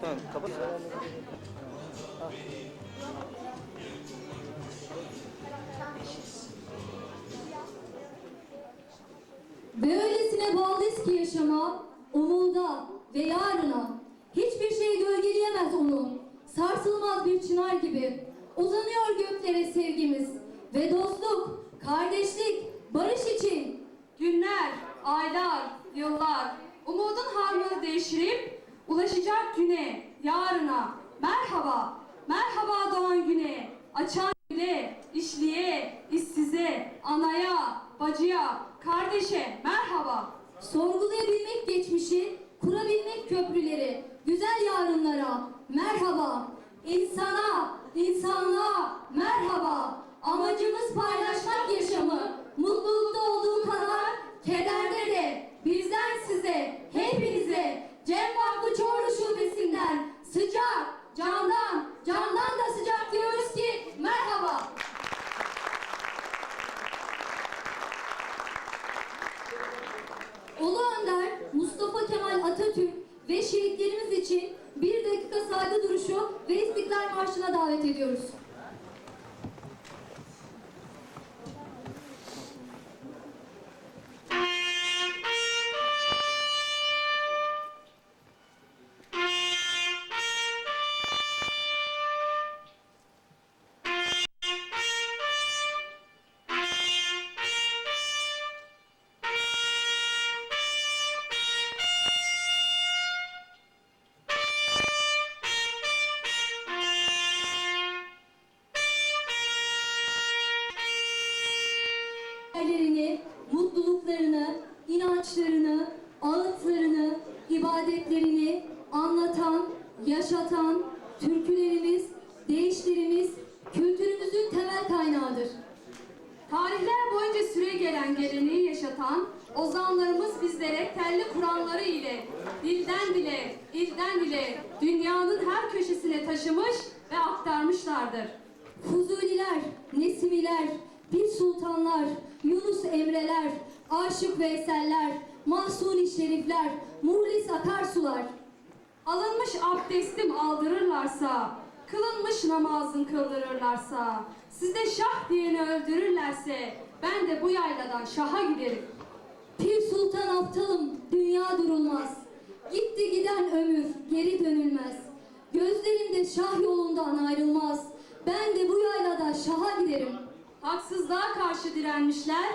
Tamam kapat. Ve öylesine bağlıyız ki yaşama, umuda ve yarına. Hiçbir şey gölgeleyemez onu. Sarsılmaz bir çınar gibi. Uzanıyor göklere sevgimiz. Ve dostluk, kardeşlik, barış için. Günler, aylar, yıllar, umudun harmanı değiştirip ulaşacak güne, yarına. Merhaba, merhaba doğan güne, açan güle, işliye, işsize, anaya, bacıya, kardeşe merhaba. Sorgulayabilmek geçmişi, kurabilmek köprüleri, güzel yarınlara merhaba. İnsana, insanlığa merhaba. Amacımız paylaşmak yaşamı. Geri dönülmez. Gözlerimde şah yolundan ayrılmaz. Ben de bu yaylada şaha giderim. Haksızlığa karşı direnmişler,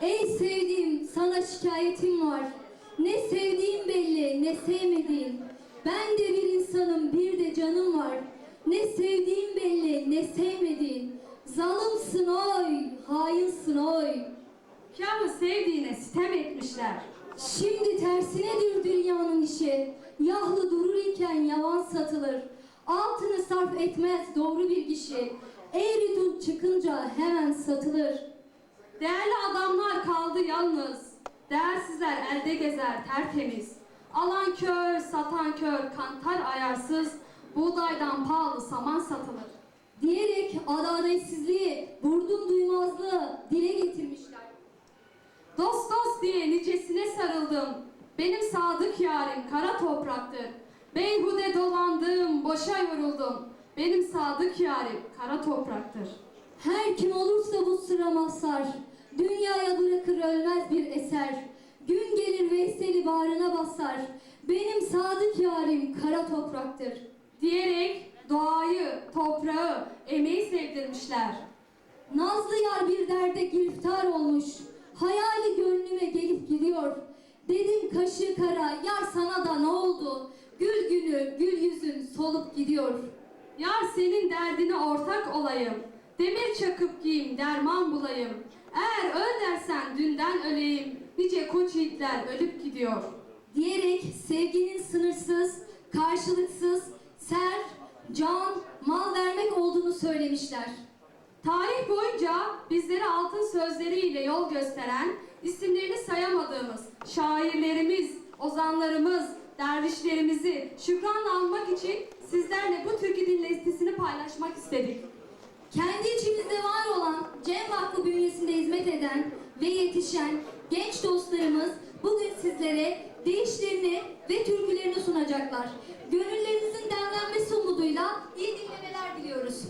Ey sevdiğim, sana şikayetim var. Ne sevdiğim belli, ne sevmediğim. Ben de bir insanım, bir de canım var. Ne sevdiğim belli, ne sevmediğin. Zalımsın oy, hainsin oy. kâhı sevdiğine sitem etmişler. Şimdi tersinedir dünyanın işi. Yahlı durur iken yavan satılır. Altını sarf etmez doğru bir kişi. Eğri dut çıkınca hemen satılır. Değerli adamlar kaldı yalnız. Değersizler elde gezer tertemiz. Alan kör, satan kör, kantar ayarsız. Buğdaydan pahalı saman satılır. Diyerek adaletsizliği, vurdum duymazlığı dile getirmişler. Dost dost diye nicesine sarıldım. Benim sadık yarim kara topraktır. Beyhude dolandım, boşa yoruldum. Benim sadık yarim kara topraktır. Her kim olursa bu sıra mazhar, dünyaya bırakır ölmez bir eser. Gün gelir Veysel'i bağrına basar, benim sadık yarim kara topraktır. Diyerek doğayı, toprağı, emeği sevdirmişler. Nazlı yar bir derde giriftar olmuş, hayali gönlüme gelip gidiyor. Dedim kaşı kara, yar sana da ne oldu? Gül günü, gül yüzün solup gidiyor. Yar senin derdine ortak olayım. Demir çakıp giyeyim, derman bulayım. Eğer öl dersen dünden öleyim. Nice koç yiğitler ölüp gidiyor. diyerek sevginin sınırsız, karşılıksız, ser, can, mal vermek olduğunu söylemişler. Tarih boyunca bizlere altın sözleriyle yol gösteren, isimlerini sayamadığımız şairlerimiz, ozanlarımız, dervişlerimizi şükranla anmak için sizlerle bu türkü din listesini paylaşmak istedik. Kendi içimizde var olan Cem Vakfı bünyesinde hizmet eden ve yetişen genç dostlarımız bugün sizlere deyişlerini ve türkülerini sunacaklar. Gönüllerinizin demlenmesi umuduyla iyi dinlemeler diliyoruz.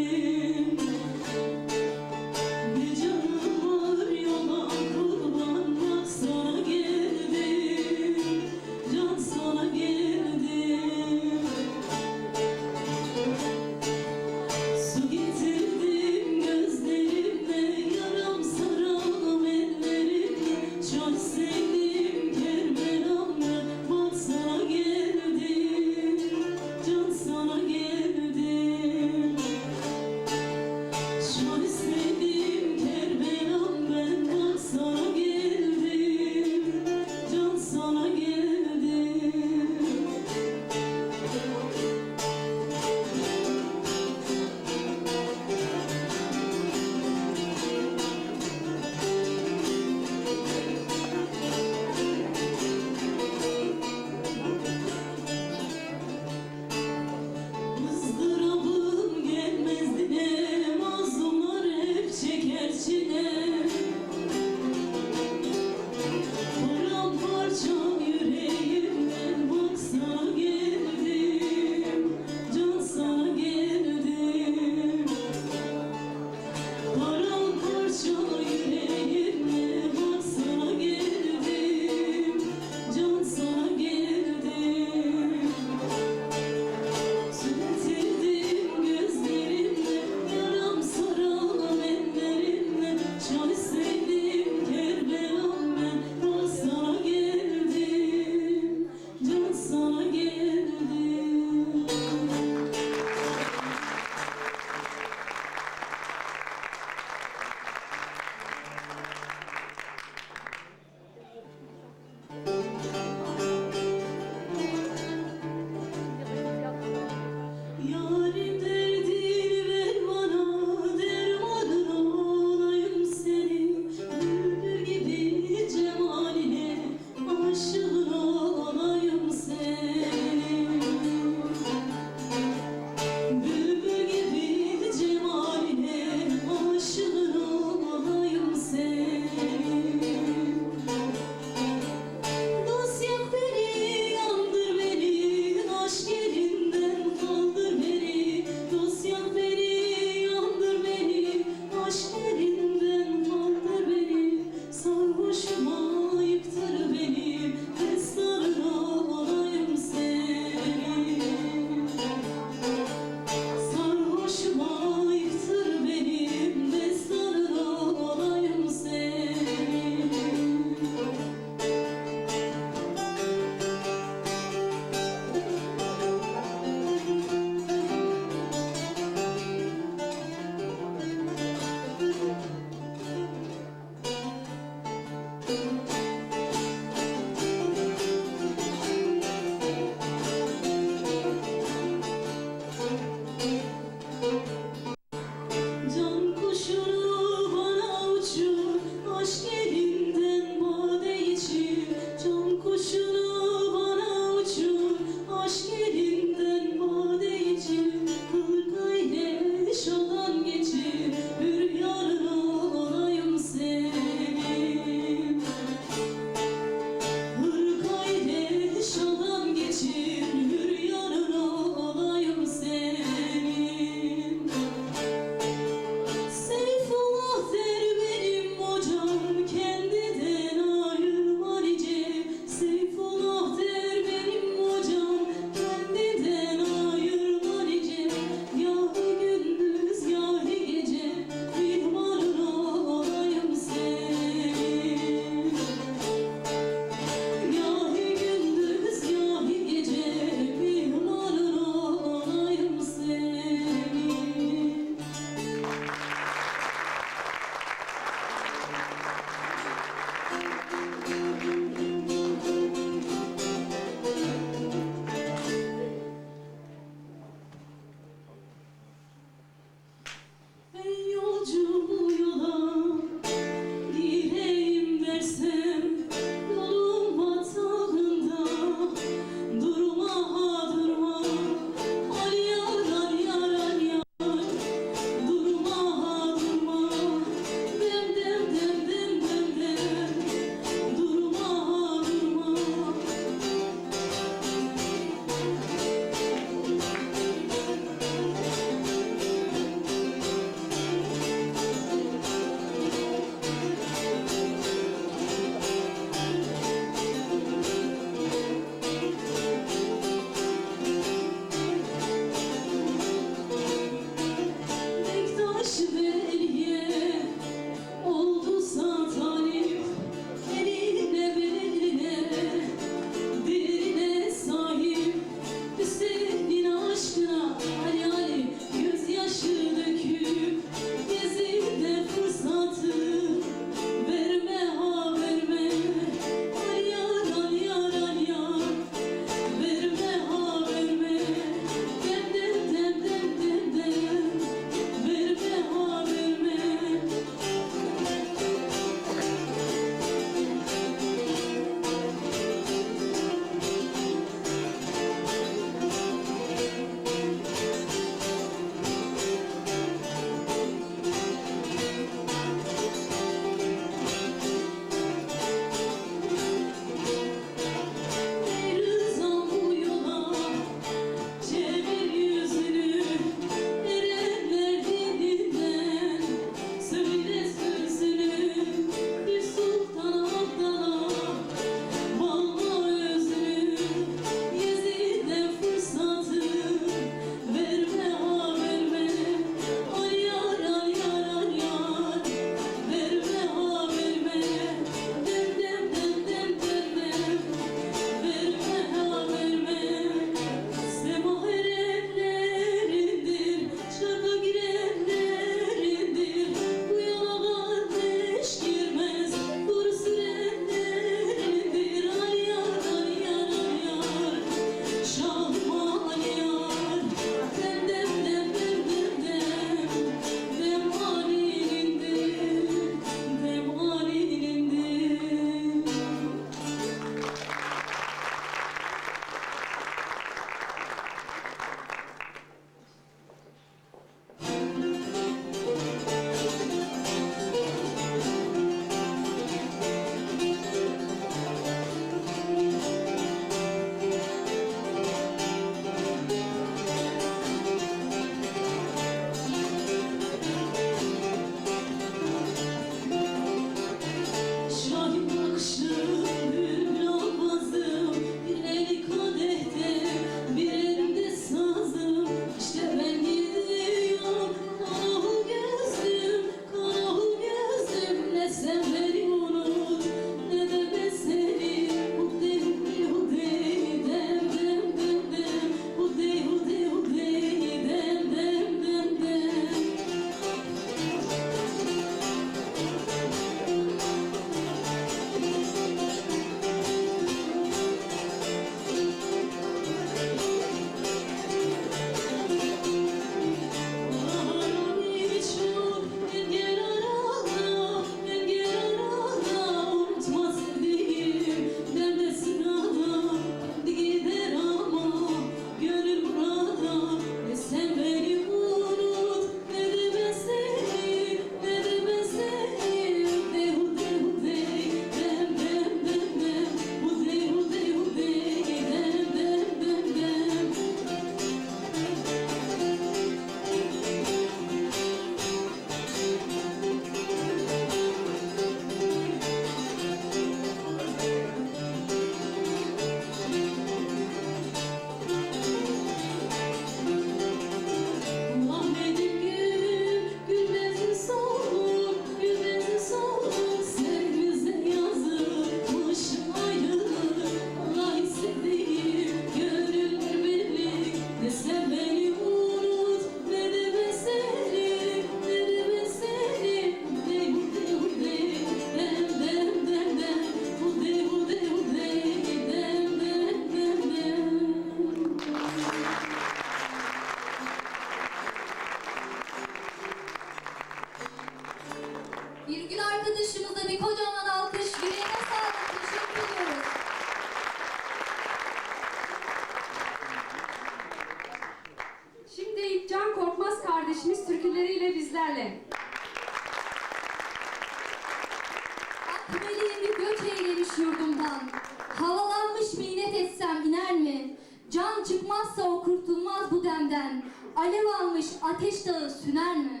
Çıkmazsa o kurtulmaz bu demden. Alev almış ateş dağı süner mi?